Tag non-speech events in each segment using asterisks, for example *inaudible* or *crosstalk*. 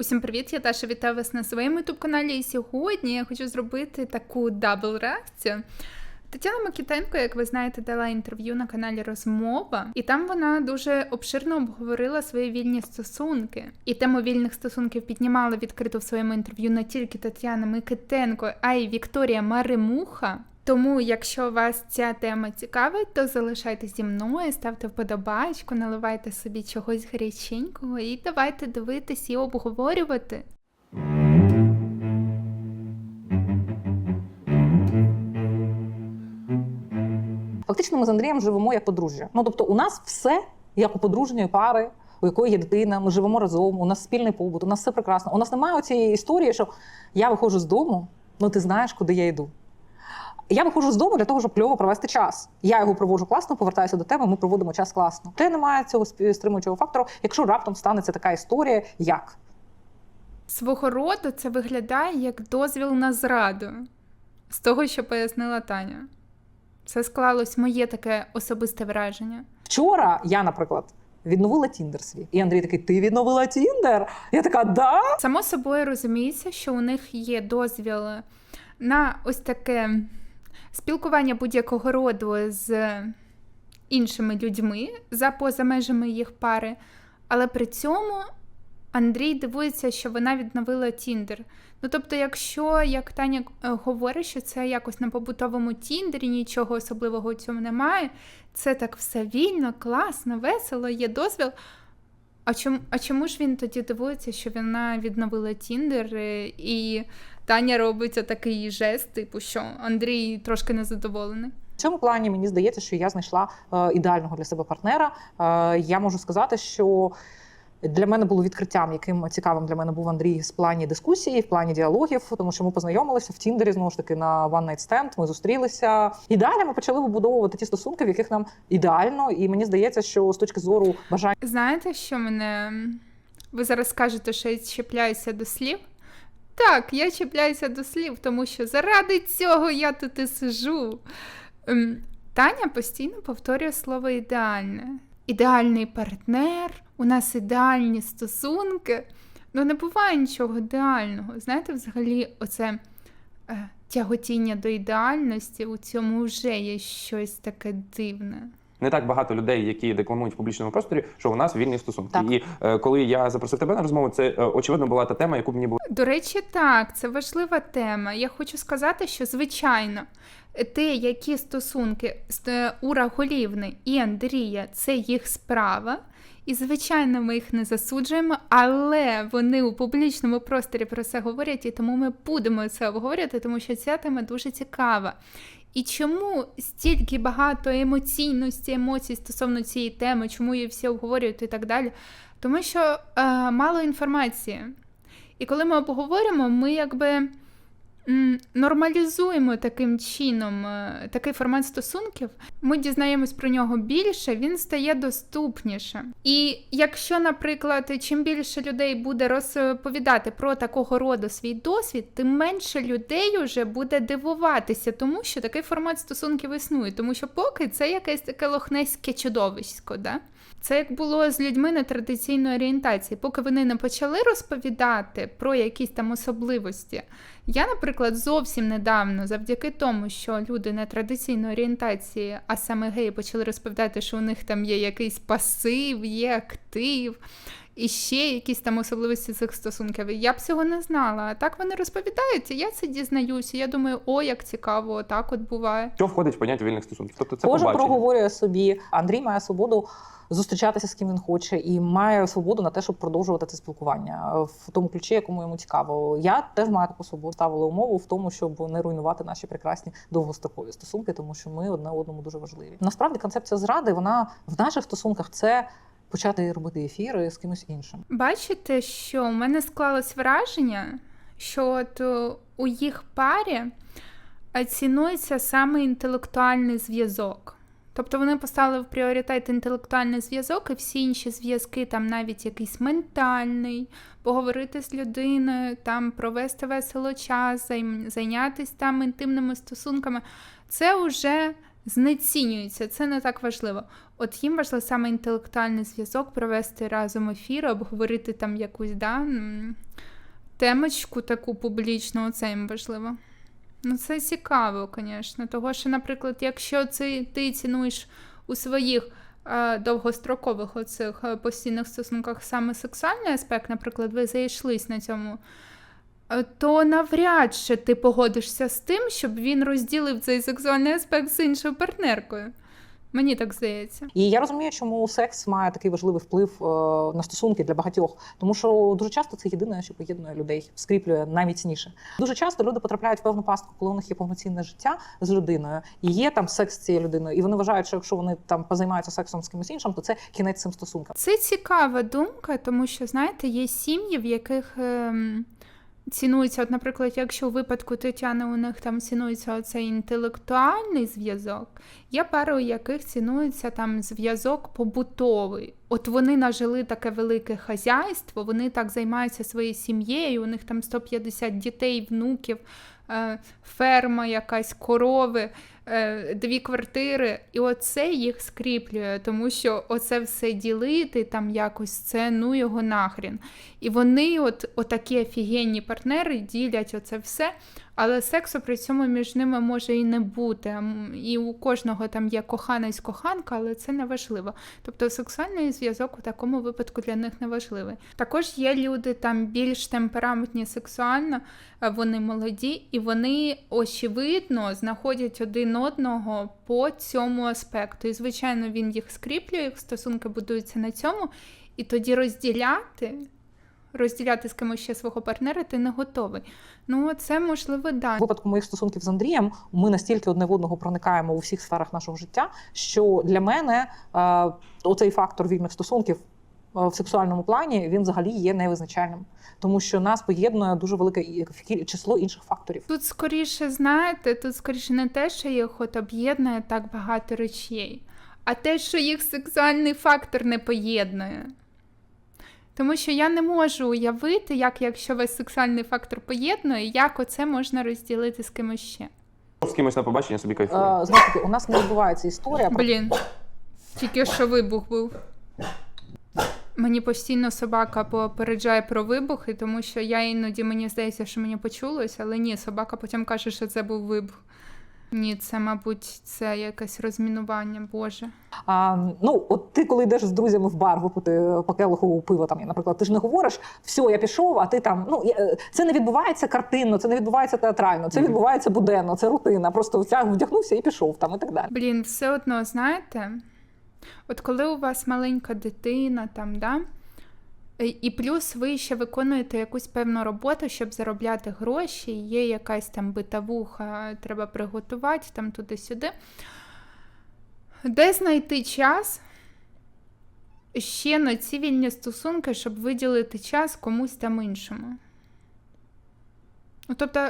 Усім привіт, я Таша вітаю вас на своєму youtube каналі. І сьогодні я хочу зробити таку дабл реакцію. Тетяна Микітенко, як ви знаєте, дала інтерв'ю на каналі Розмова, і там вона дуже обширно обговорила свої вільні стосунки. І тему вільних стосунків піднімала відкрито в своєму інтерв'ю не тільки Тетяна Микитенко, а й Вікторія Маримуха. Тому, якщо вас ця тема цікавить, то залишайтеся зі мною, ставте вподобайку, наливайте собі чогось гаряченького і давайте дивитись і обговорювати. Фактично, ми з Андрієм живемо як подружжя. Ну тобто, у нас все як у подружньої пари, у якої є дитина, ми живемо разом, у нас спільний побут, у нас все прекрасно. У нас немає цієї історії, що я виходжу з дому, ну ти знаєш, куди я йду. Я виходжу з дому для того, щоб кльово провести час. Я його проводжу класно, повертаюся до тебе, ми проводимо час класно. Те немає цього стримуючого фактору, якщо раптом станеться така історія, як Свого роду це виглядає як дозвіл на зраду, з того, що пояснила Таня. Це склалось моє таке особисте враження. вчора я, наприклад, відновила Тіндер свій. І Андрій такий: Ти відновила Тіндер? Я така, да. Само собою розуміється, що у них є дозвіл на ось таке спілкування будь-якого роду з іншими людьми за поза межами їх пари, але при цьому Андрій дивується, що вона відновила Тіндер. Ну тобто, якщо як Таня е, говорить, що це якось на побутовому Тіндері, нічого особливого у цьому немає, це так все вільно, класно, весело, є дозвіл. А чому, а чому ж він тоді дивується, що вона відновила Тіндер, е, і Таня робить такий жест, типу, що Андрій трошки незадоволений? В цьому плані мені здається, що я знайшла е, ідеального для себе партнера. Е, я можу сказати, що для мене було відкриттям, яким цікавим для мене був Андрій в плані дискусії, в плані діалогів, тому що ми познайомилися в Тіндері знову ж таки на One Night Stand, Ми зустрілися. І далі ми почали вибудовувати ті стосунки, в яких нам ідеально. І мені здається, що з точки зору бажання Знаєте, що мене. Ви зараз скажете, що я чіпляюся до слів? Так, я чіпляюся до слів, тому що заради цього я тут і сижу. Ем, Таня постійно повторює слово ідеальне. Ідеальний партнер, у нас ідеальні стосунки. Ну, не буває нічого ідеального. Знаєте, взагалі, оце е, тяготіння до ідеальності у цьому вже є щось таке дивне. Не так багато людей, які декламують в публічному просторі, що у нас вільні стосунки. Так. І е, коли я запросив тебе на розмову, це е, очевидно була та тема, яку б мені було До речі, так, це важлива тема. Я хочу сказати, що звичайно, те, які стосунки е, Ура Голівни і Андрія, це їх справа. І, звичайно, ми їх не засуджуємо, але вони у публічному просторі про це говорять, і тому ми будемо це обговорювати, тому що ця тема дуже цікава. І чому стільки багато емоційності, емоцій стосовно цієї теми, чому її всі обговорюють і так далі? Тому що е, мало інформації. І коли ми обговорюємо, ми якби нормалізуємо таким чином е, такий формат стосунків. Ми дізнаємось про нього більше, він стає доступніше. І якщо, наприклад, чим більше людей буде розповідати про такого роду свій досвід, тим менше людей вже буде дивуватися, тому що такий формат стосунків існує. Тому що поки це якесь таке лохнеське чудовисько, да? Це як було з людьми нетрадиційної орієнтації. Поки вони не почали розповідати про якісь там особливості. Я, наприклад, зовсім недавно, завдяки тому, що люди нетрадиційної орієнтації, а саме геї, почали розповідати, що у них там є якийсь пасив, є актив. І ще якісь там особливості цих стосунків. Я б цього не знала. А так вони розповідають, і я це дізнаюся. Я думаю, о, як цікаво, так от буває. що входить в поняття вільних стосунків. Тобто це Кожен побачення. проговорює собі. Андрій має свободу зустрічатися з ким він хоче, і має свободу на те, щоб продовжувати це спілкування е, в тому ключі, якому йому цікаво. Я теж маю таку свободу. Ставили умову в тому, щоб не руйнувати наші прекрасні довгострокові стосунки, тому що ми одне одному дуже важливі. Насправді концепція зради вона в наших стосунках це. Почати робити ефіри з кимось іншим. Бачите, що у мене склалось враження, що от е, у їх парі е, цінується саме інтелектуальний зв'язок. Тобто вони поставили в пріоритет інтелектуальний зв'язок, і всі інші зв'язки, там навіть якийсь ментальний, поговорити з людиною, там провести весело час, зайнятися там інтимними стосунками. Це вже знецінюються. Це не так важливо. От їм важливо саме інтелектуальний зв'язок, провести разом ефір, обговорити там якусь да, темочку таку публічну, це їм важливо. Ну, це цікаво, звісно. Того, що, наприклад, якщо це ти цінуєш у своїх е, довгострокових оцих е, постійних стосунках саме сексуальний аспект, наприклад, ви зайшлись на цьому, то навряд чи ти погодишся з тим, щоб він розділив цей сексуальний аспект з іншою партнеркою. Мені так здається. І я розумію, чому секс має такий важливий вплив е, на стосунки для багатьох, тому що дуже часто це єдине, що поєднує людей, скріплює найміцніше. Дуже часто люди потрапляють в певну пастку, коли у них є повноцінне життя з людиною, і є там секс з цією людиною, і вони вважають, що якщо вони там позаймаються сексом з кимось іншим, то це кінець цим стосункам. Це цікава думка, тому що, знаєте, є сім'ї, в яких ем, цінується, от, наприклад, якщо у випадку Тетяни у них там цінується оцей інтелектуальний зв'язок, є пари, у яких цінується там зв'язок побутовий. От вони нажили таке велике хазяйство, вони так займаються своєю сім'єю, у них там 150 дітей, внуків, ферма якась, корови, е, дві квартири, і оце їх скріплює, тому що оце все ділити там якось це ну його нахрін. І вони, от отакі офігенні партнери, ділять оце все. Але сексу при цьому між ними може і не бути. І у кожного там є коханець коханка, але це не важливо. Тобто сексуальний зв'язок у такому випадку для них не важливий. Також є люди там більш темпераментні сексуально, е, вони молоді, і вони очевидно знаходять один одного по цьому аспекту. І звичайно, він їх скріплює, їх стосунки будуються на цьому, і тоді розділяти. Розділяти з кимось ще свого партнера ти не готовий. Ну, це можливо, да. В випадку моїх стосунків з Андрієм ми настільки одне в одного проникаємо у всіх сферах нашого життя, що для мене е, оцей фактор вільних стосунків е, в сексуальному плані він взагалі є невизначальним, тому що нас поєднує дуже велике число інших факторів. Тут скоріше, знаєте, тут скоріше не те, що їх от об'єднує так багато речей, а те, що їх сексуальний фактор не поєднує. Тому що я не можу уявити, як якщо весь сексуальний фактор поєднує, як оце можна розділити з кимось ще. З кимось на побачення собі кайфує. Е, Знову таки, у нас не відбувається історія про Блін, тільки що вибух був. Мені постійно собака попереджає про вибухи, тому що я іноді мені здається, що мені почулось, але ні, собака потім каже, що це був вибух. Ні, це, мабуть, це якесь розмінування, Боже. А, ну, от ти, коли йдеш з друзями в бар випити по пива, там, наприклад, ти ж не говориш, все, я пішов, а ти там. Ну, е, це не відбувається картинно, це не відбувається театрально, це Мгм. відбувається буденно, це рутина. Просто вдягнувся і пішов там і так далі. Блін, все одно, знаєте, от коли у вас маленька дитина, там, да? І- І плюс ви ще виконуєте якусь певну роботу, щоб заробляти гроші, є якась там битавуха, треба приготувати там туди-сюди. Де знайти час ще на ці вільні стосунки, щоб виділити час комусь там іншому? Ну, тобто,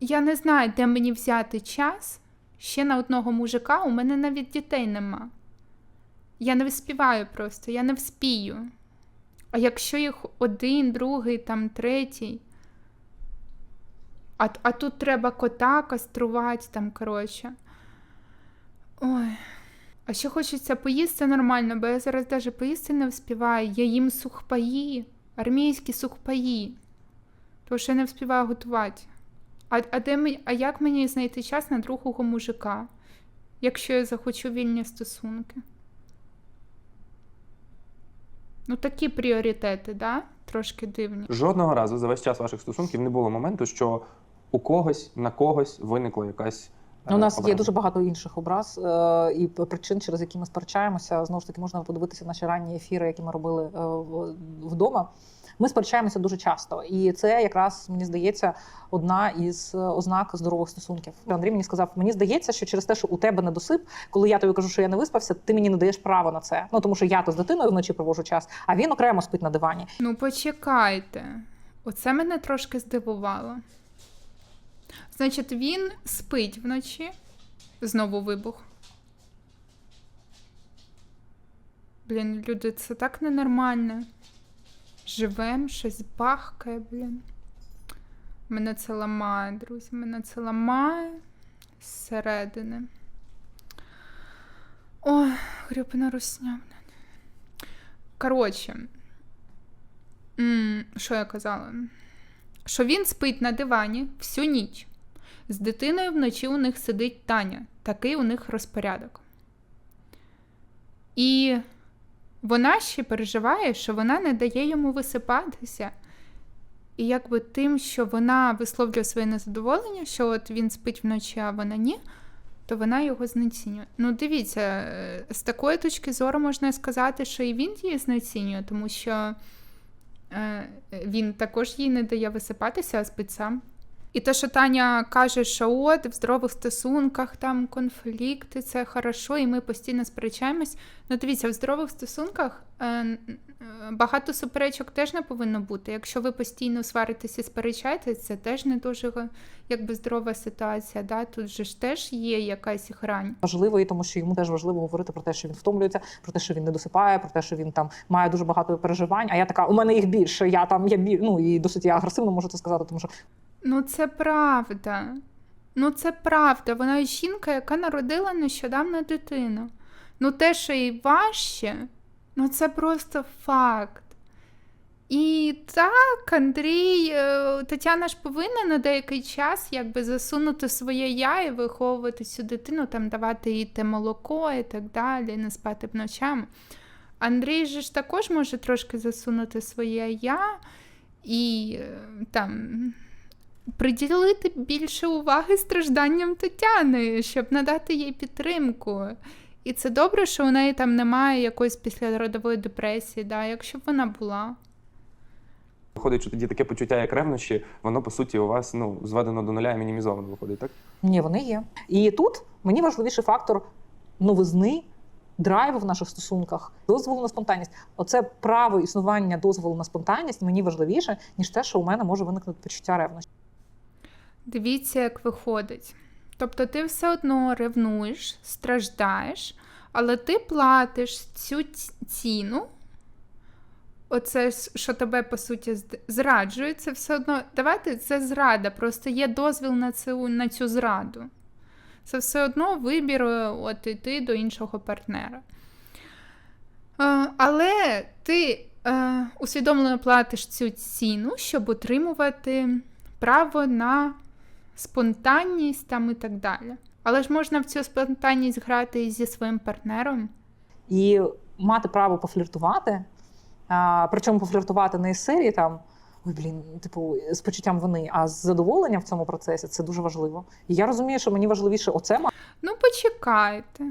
я не знаю, де мені взяти час ще на одного мужика, у мене навіть дітей нема. Я не вспіваю просто, я не вспію. А якщо їх один, другий, там третій. А, а тут треба кота каструвати, там, коротше. Ой. А ще хочеться поїсти нормально, бо я зараз навіть поїсти не вспіваю. Я їм сухпаї, армійські сухпаї. Тому що я не вспіваю готувати. А, а, де а як мені знайти час на другого мужика, якщо я захочу вільні стосунки? Ну, такі пріоритети, да? Трошки дивні. Жодного разу за весь час ваших стосунків не було моменту, що у когось на когось виникла якась. е, У нас є дуже багато інших образ е, і причин, через які ми сперечаємося. Знову ж таки, можна подивитися наші ранні ефіри, які ми робили е, вдома. Ми сперечаємося дуже часто, і це якраз мені здається одна із е, ознак здорових стосунків. Андрій мені сказав: мені здається, що через те, що у тебе недосип, коли я тобі кажу, що я не виспався, ти мені не даєш право на це. Ну тому що я то з дитиною вночі провожу час, а він окремо спить на дивані. Ну, почекайте. Оце мене трошки здивувало. Значить, він спить вночі. Знову вибух. Блін, люди, це так ненормально. Живем, щось бахкає, блін. Мене це ламає, друзі. Мене це ламає зсередини. Ой, грюпина русня. Коротше, що я казала? Що він спить на дивані всю ніч. З дитиною вночі у них сидить Таня. Такий у них розпорядок. І вона ще переживає, що вона не дає йому висипатися. І якби тим, що вона висловлює своє незадоволення, що от він спить вночі, а вона ні, то вона його знецінює. Ну, дивіться, е, з такої точки зору можна сказати, що і він її знецінює, тому що е, він також їй не дає висипатися, а спить сам. І те, що Таня каже, що от в здорових стосунках там конфлікти, це хорошо, і ми постійно сперечаємось. Ну, дивіться, в здорових стосунках е, е, багато суперечок теж не повинно бути. Якщо ви постійно сваритесь і сперечаєтесь, це теж не дуже якби здорова ситуація. Да? Тут же ж теж є якась грань. важливо, і тому що йому теж важливо говорити про те, що він втомлюється, про те, що він не досипає, про те, що він там має дуже багато переживань. А я така, у мене їх більше. Я там я біль, ну і досить я агресивно можу це сказати, тому що Ну, це правда. Ну, це правда. Вона жінка, яка народила нещодавно дитину. Ну, те, що їй важче, ну це просто факт. І так, Андрій, е, Тетяна ж повинна на деякий час якби засунути своє я і виховувати цю дитину, там давати їй те молоко і так далі, не спати ночами. Андрій же ж також може трошки засунути своє я і е, там приділити більше уваги стражданням Тетяни, щоб надати їй підтримку. І це добре, що у неї там немає якоїсь післяродової депресії, да, якщо б вона була. Виходить, що тоді таке почуття, як ревнощі, воно по суті у вас ну зведено до нуля і мінімізовано виходить, так? ні, вони є. І тут мені важливіший фактор новизни. Драйву в наших стосунках, дозволу на спонтанність. Оце право існування дозволу на спонтанність мені важливіше, ніж те, що у мене може виникнути почуття ревності. Дивіться, як виходить. Тобто ти все одно ревнуєш, страждаєш, але ти платиш цю ціну. Оце, що тебе по суті зраджує, це все одно. Давайте це зрада, просто є дозвіл на цю, на цю зраду. Це все одно вибір е, от іти до іншого партнера. Е, але ти е, усвідомлено платиш цю ціну, щоб отримувати право на спонтанність там і так далі. Але ж можна в цю спонтанність грати і зі своїм партнером. і мати право пофліртувати. А, причому пофліртувати не із серії там. Ой, блін, типу, з почуттям вини, а з задоволенням в цьому процесі це дуже важливо. І я розумію, що мені важливіше оце Ну, почекайте.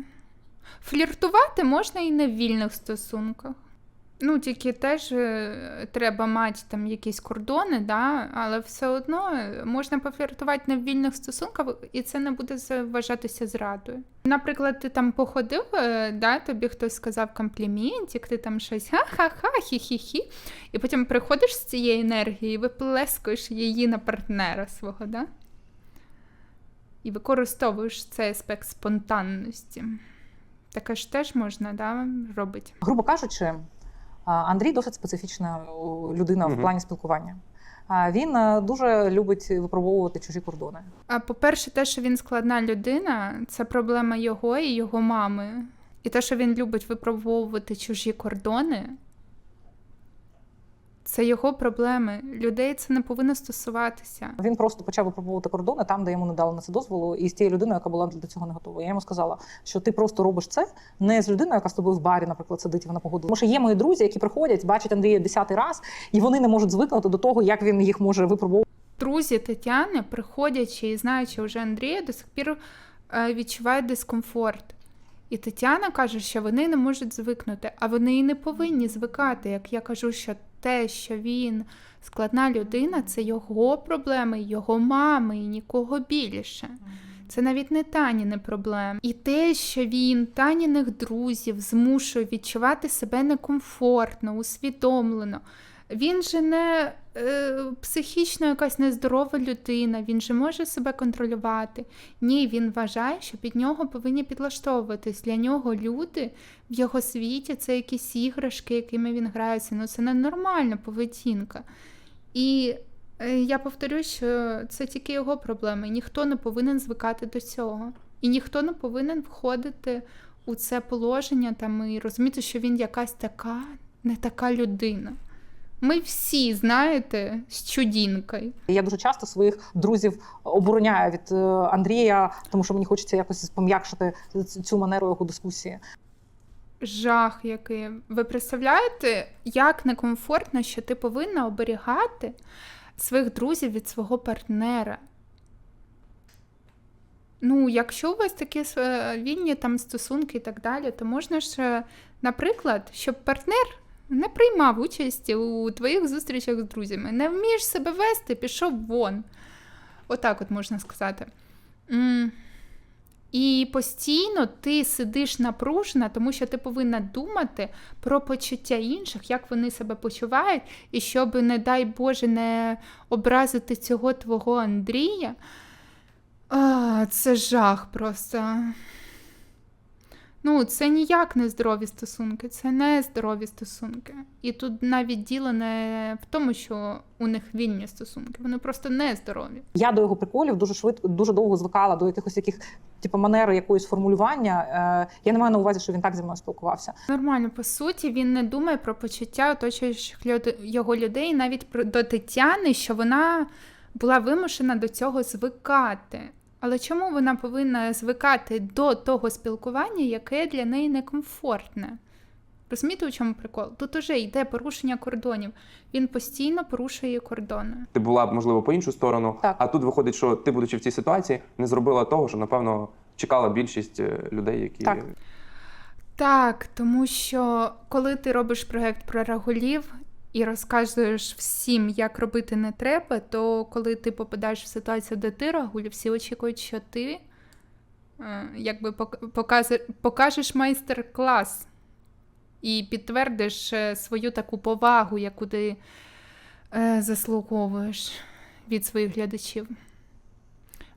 Фліртувати можна і в вільних стосунках. Ну, тільки теж е, треба мати там якісь кордони, да? але все одно е, можна пофліртувати в вільних стосунках, і це не буде вважатися зрадою. Наприклад, ти там походив, е, да, тобі хтось сказав компліментик, ти там щось ха-ха-ха, хі-хі-хі, і потім приходиш з цієї енергії і виплескуєш її на партнера свого, да? і використовуєш цей аспект спонтанності. Таке ж теж можна да, робити. грубо кажучи, Андрій досить специфічна о, людина в плані спілкування. Він е, дуже любить випробовувати чужі кордони. А по-перше, те, що він складна людина, це проблема його і його мами. І те, що він любить випробовувати чужі кордони, це його проблеми. Людей це не повинно стосуватися. Він просто почав випробовувати кордони там, де йому не дали на це дозволу, і з тією людиною, яка була до цього не готова. Я йому сказала, що ти просто робиш це не з людиною, яка з тобою в барі, наприклад, сидить і вона погодила. Тому що є мої друзі, які приходять, бачать Андрія десятий раз, і вони не можуть звикнути до того, як він їх може випробовувати. Друзі Тетяни, приходячи і знаючи вже Андрія, до сих пір е, відчувають дискомфорт. І Тетяна каже, що вони не можуть звикнути, а вони і не повинні звикати. Як я кажу, що те, що він складна людина, це його проблеми, його мами і нікого більше. Це навіть не Таніни проблеми. І те, що він Таніних друзів змушує відчувати себе некомфортно, усвідомлено. Він же не е, психічно якась нездорова людина, він же може себе контролювати. Ні, він вважає, що під нього повинні підлаштовуватись. Для нього люди в його світі це якісь іграшки, якими він грається. Ну це ненормальна поведінка. І е, я повторю, що це тільки його проблеми. Ніхто не повинен звикати до цього. І ніхто не повинен входити у це положення там і розуміти, що він якась така, не така людина. Ми всі, знаєте, з чудінкою. Я дуже часто своїх друзів обороняю від е, Андрія, тому що мені хочеться якось пом'якшити цю манеру його дискусії. Жах який. Ви представляєте, як некомфортно, що ти повинна оберігати своїх друзів від свого партнера. Ну, якщо у вас такі е, вільні там стосунки і так далі, то можна ж, е, наприклад, щоб партнер не приймав участь у твоїх зустрічах з друзями. Не вмієш себе вести, пішов вон. Отак от можна сказати. І постійно ти сидиш напружена, тому що ти повинна думати про почуття інших, як вони себе почувають, і щоб, не дай Боже, не образити цього твого Андрія. А, це жах просто. Ну, це ніяк не здорові стосунки, це не здорові стосунки. І тут навіть діло не в тому, що у них вільні стосунки, вони просто не здорові. Я до його приколів дуже швидко, дуже довго звикала до якихось яких типу манери якоїсь формулювання. Е, я не маю на увазі, що він так зі мною спілкувався. Нормально, по суті, він не думає про почуття оточуючих його людей, навіть про до Тетяни, що вона була вимушена до цього звикати. Але чому вона повинна звикати до того спілкування, яке для неї некомфортне? Розумієте, у чому прикол? Тут уже йде порушення кордонів. Він постійно порушує кордони. Ти була б, можливо, по іншу сторону, Так. а тут виходить, що ти, будучи в цій ситуації, не зробила того, що, напевно, чекала більшість е, людей, які. Так. Так, тому що коли ти робиш проект про рагулів і розказуєш всім, як робити не треба, то коли ти попадаєш в ситуацію, де ти рагуль, всі очікують, що ти е, якби покажеш майстер-клас і підтвердиш е, свою таку повагу, яку ти е, заслуговуєш від своїх глядачів.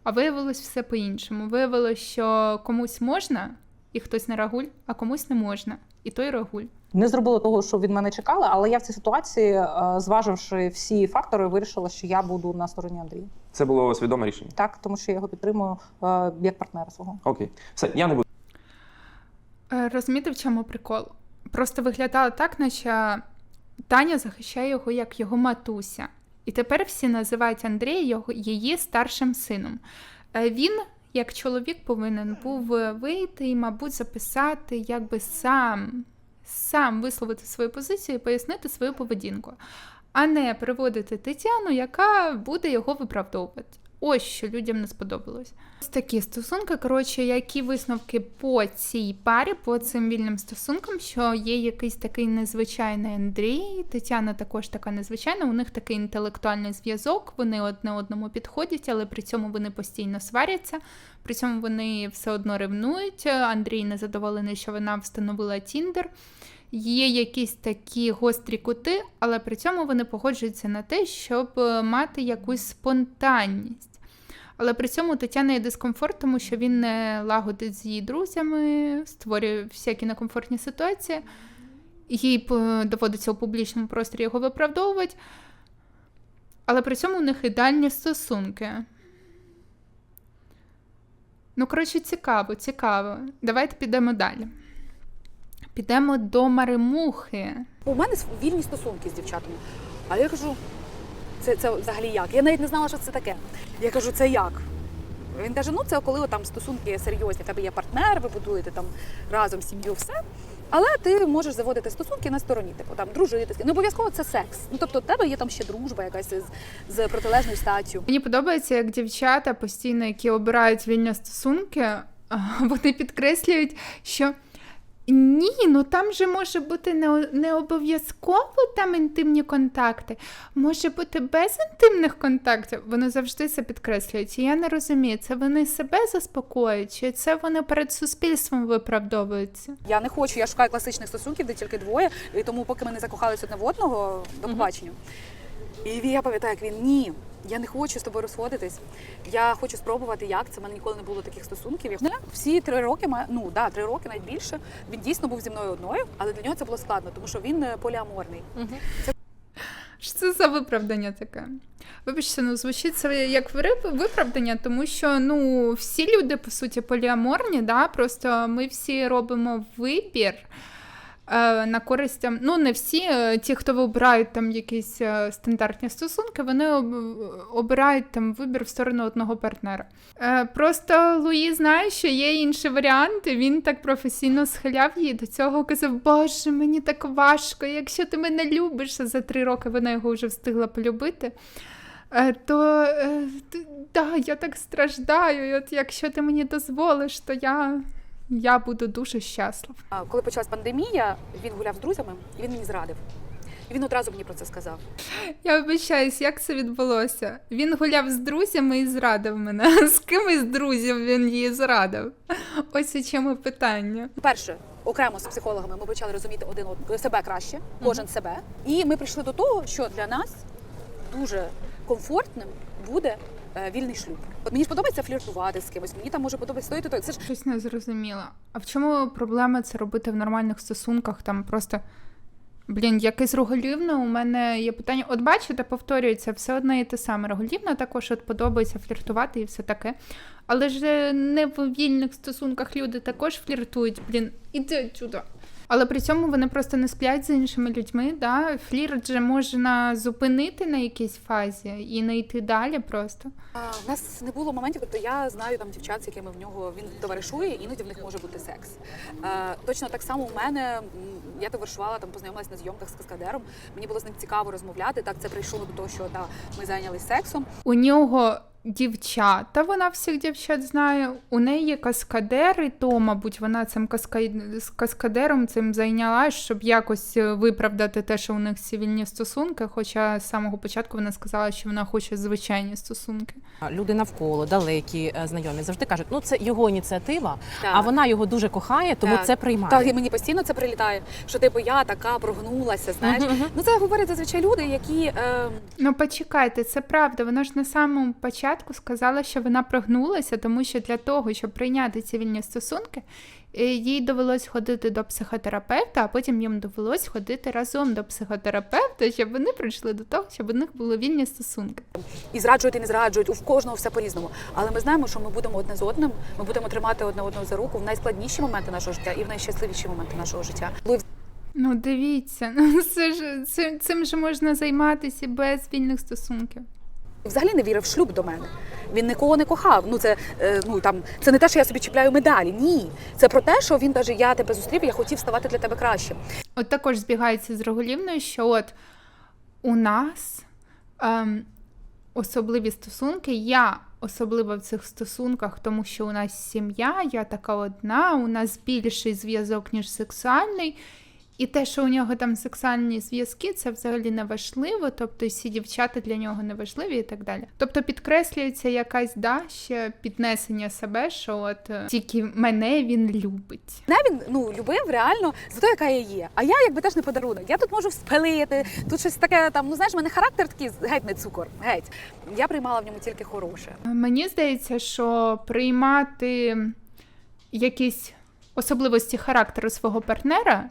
А виявилось все по-іншому. Виявилось, що комусь можна, і хтось не рагуль, а комусь не можна. І той рагуль. Не зробила того, що від мене чекали, але я в цій ситуації, е, зваживши всі фактори, вирішила, що я буду на стороні Андрія. Це було свідоме рішення. Так, тому що я його підтримую е, як партнера свого. Окей, все, я не буду. Е, Розумієте, в чому прикол? Просто виглядало так, наче Таня захищає його як його матуся. І тепер всі називають Андрія його, її старшим сином. Він, як чоловік, повинен був вийти і, мабуть, записати, якби сам, сам висловити свою позицію і пояснити свою поведінку, а не приводити Тетяну, яка буде його виправдовувати. Ось що людям не сподобалось. Ось такі стосунки. Коротше, які висновки по цій парі, по цим вільним стосункам, що є якийсь такий незвичайний Андрій, Тетяна також така незвичайна. У них такий інтелектуальний зв'язок. Вони одне одному підходять, але при цьому вони постійно сваряться. При цьому вони все одно ревнують. Андрій незадоволений, що вона встановила Тіндер. Є якісь такі гострі кути, але при цьому вони погоджуються на те, щоб е, мати якусь спонтанність. Але при цьому Тетяна є дискомфорт, тому що він не лагодить з її друзями, створює всякі некомфортні ситуації. Їй доводиться у публічному просторі його виправдовувати. Але при цьому у них ідеальні стосунки. Ну, коротше, цікаво, цікаво. Давайте підемо далі. Підемо до Маримухи. У мене вільні стосунки з дівчатами. А я кажу, це, це взагалі як? Я навіть не знала, що це таке. Я кажу, це як? Він каже: ну це коли там стосунки серйозні, в тебе є партнер, ви будуєте там разом сім'ю, все. Але ти можеш заводити стосунки на стороні, типу там дружити. Не обов'язково це секс. Ну тобто, в тебе є там ще дружба якась з, з протилежною статтю. Мені подобається, як дівчата постійно, які обирають вільні стосунки, *laughs* вони підкреслюють, що ні, ну там же може бути не, не обов'язково там інтимні контакти, може бути без інтимних контактів. Вони завжди це підкреслюють. І я не розумію, це вони себе заспокоюють, чи це вони перед суспільством виправдовуються. Я не хочу, я шукаю класичних стосунків, де тільки двоє, і тому, поки ми не закохалися одне в одного, до побачення. І я пам'ятаю, як він ні. Я не хочу з тобою розходитись. Я хочу спробувати, як це. У мене ніколи не було таких стосунків. Я- Всі три роки, ма- ну да, три роки, навіть більше. Він дійсно був зі мною одною, але для нього це було складно, тому що він е, поліаморний. Що це за виправдання таке? Вибачте, ну звучить це як виправдання, тому що ну всі люди по суті поліаморні, да? просто ми всі робимо вибір. Е, На користь ну не всі, е, ті, хто вибирають там якісь е, стандартні стосунки, вони обирають там вибір в сторону одного партнера. Просто Луї знає, що є інші варіанти. Він так професійно схиляв її до цього. Казав, Боже, мені так важко. Якщо ти мене любиш за три роки, вона його вже встигла полюбити. То да, я так страждаю. І от якщо ти мені дозволиш, то я, я буду дуже щаслив. А Коли почалась пандемія, він гуляв з друзями і він мені зрадив. І він одразу мені про це сказав. Я вибачаюсь, як це відбулося? Він гуляв з друзями і зрадив мене. *laughs* З ким із друзів він її зрадив? Ось у чому питання. Перше, окремо з психологами ми почали розуміти один одного себе краще, кожен себе. І ми прийшли до того, що для нас дуже комфортним буде вільний шлюб. От мені ж подобається фліртувати з кимось, мені там може подобатися то то. Це ж Щось не зрозуміла. А в чому проблема це робити в нормальних стосунках? Там просто. Блін, якесь роголівне, у мене є питання. От бачите, повторюється все одне і те саме. Роголівна також от подобається фліртувати і все таке. Але ж е, не в вільних стосунках люди також фліртують. Блін, іди сюди. Але при цьому вони просто не сплять з іншими людьми. Да? Флірт же можна зупинити на якійсь фазі і не йти далі просто. А, в нас не було моментів, тобто я знаю там дівчат, з якими в нього він товаришує, іноді в них може бути секс. Е, точно так само у мене я товаришувала там, познайомилась на зйомках з каскадером. Мені було з ним цікаво розмовляти. Так це прийшло до того, що да, ми зайнялись сексом. У нього дівчата, вона всіх дівчат знає. У неї є каскадер, і то, мабуть, вона цим каскадером цим зайнялась, щоб якось е, виправдати те, що у них цивільні стосунки. Хоча з самого початку вона сказала, що вона хоче звичайні стосунки. Люди навколо, далекі е, знайомі завжди кажуть, ну це його ініціатива, Так. а вона його дуже кохає, тому Так. це приймає. Так, і мені постійно це прилітає, що типу я така прогнулася. Знаєш, Мгм, мгм. ну це говорять зазвичай люди, які е, Ну, почекайте, це правда. Вона ж на самому початку сказала, що вона прогнулася, тому що для того, щоб прийняти цивільні стосунки, е, їй довелось ходити до психотерапевта, а потім їм довелось ходити разом до психотерапевта, щоб вони прийшли до того, щоб у них були вільні стосунки. і зраджують, і не зраджують. У кожного все по-різному. Але ми знаємо, що ми будемо одне з одним. Ми будемо тримати одне одного за руку в найскладніші моменти нашого життя і в найщасливіші моменти нашого життя. Ну, дивіться, *laughs* ну це ж цим, цим же можна займатися без вільних стосунків. Взагалі не вірив в шлюб до мене. Він нікого не кохав. Ну це е, ну там це не те, що я собі чіпляю медалі. Ні, це про те, що він каже, я тебе зустрів, я хотів ставати для тебе кращим. От також збігається з Роголівною, що от у нас ем, особливі стосунки. Я особлива в цих стосунках, тому що у нас сім'я, я така одна, у нас більший зв'язок, ніж сексуальний. І те, що у нього там сексуальні зв'язки, це взагалі не важливо, тобто всі дівчата для нього не важливі і так далі. Тобто підкреслюється якась да, ще піднесення себе, що от е, тільки мене він любить. Мене він ну любив реально за те, яка я є. А я якби теж не подарунок. Я тут можу спалити, тут щось таке там. Ну знаєш, в мене характер такий геть не цукор. Геть. Я приймала в ньому тільки хороше. Мені здається, що приймати якісь особливості характеру свого партнера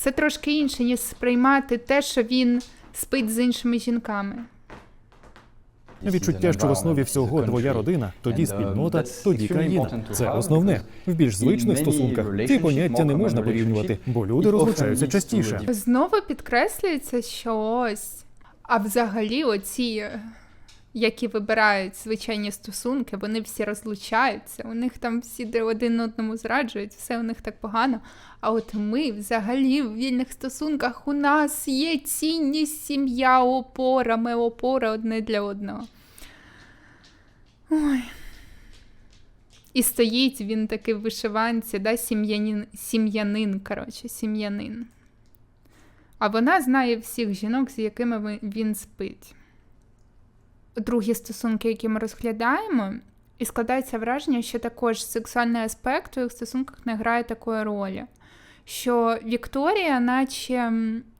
це трошки інше, ніж сприймати те, що він спить з іншими жінками. Відчуття, що в основі всього твоя родина, тоді спільнота, тоді країна. Це основне. В більш звичних стосунках ці поняття не можна порівнювати, бо люди розлучаються частіше. Знову підкреслюється, що ось. А взагалі, оці, які вибирають звичайні стосунки, вони всі розлучаються. У них там всі один одному зраджують, все у них так погано. А от ми взагалі в вільних стосунках у нас є цінність, сім'я, опора, ми опора одне для одного. Ой. І стоїть він такий в вишиванці, да, сім'янин, сім'янин, коротше, сім'янин. А вона знає всіх жінок, з якими він спить. Другі стосунки, які ми розглядаємо, і складається враження, що також сексуальний аспект у їх стосунках не грає такої ролі. Що Вікторія, наче,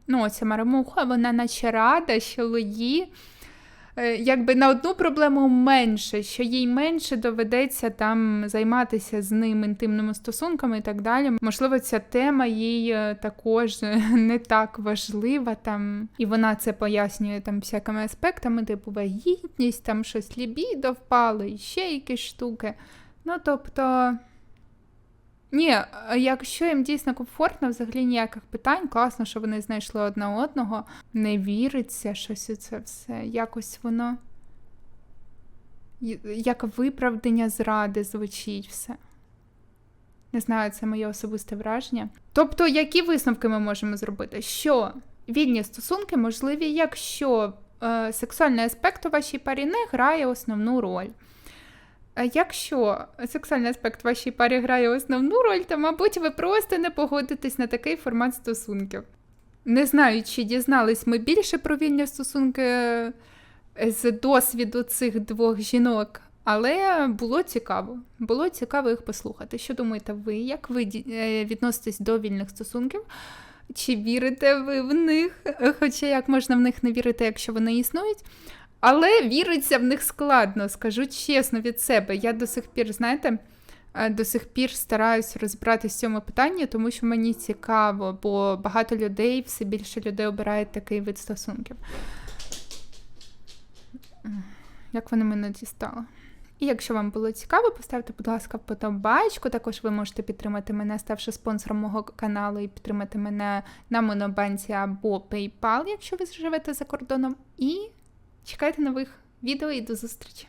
ну, ця марамуха, вона наче рада, що Луї якби на одну проблему менше, що їй менше доведеться там займатися з ним інтимними стосунками і так далі. Можливо, ця тема їй е, також е, *laughs* не так важлива там, і вона це пояснює там всякими аспектами, типу вагітність, там щось лібідо впало, і ще якісь штуки. Ну, тобто. Ні, якщо їм дійсно комфортно, взагалі ніяких питань, класно, що вони знайшли одне одного, не віриться щось у це все. Якось воно як виправдання зради звучить все. Не знаю, це моє особисте враження. Тобто, які висновки ми можемо зробити? Що вільні стосунки можливі, якщо е, сексуальний аспект у вашій парі не грає основну роль. Якщо сексуальний аспект вашій парі грає основну роль, то, мабуть, ви просто не погодитесь на такий формат стосунків. Не знаю, чи дізнались ми більше про вільні стосунки е, з досвіду цих двох жінок, але було цікаво. Було цікаво їх послухати. Що думаєте ви? Як ви е, відноситесь до вільних стосунків? Чи вірите ви в них? Хоча як можна в них не вірити, якщо вони існують? Але віриться в них складно, скажу чесно від себе. Я до сих пір, знаєте, е, до сих пір стараюсь розібратися в цьому питанні, тому що мені цікаво, бо багато людей, все більше людей обирають такий вид стосунків. Як вони мене дістали. І якщо вам було цікаво, поставте, будь ласка, вподобайку. Також ви можете підтримати мене, ставши спонсором мого каналу, і підтримати мене на Монобанці або PayPal, якщо ви живете за кордоном. І чекайте нових відео і до зустрічі!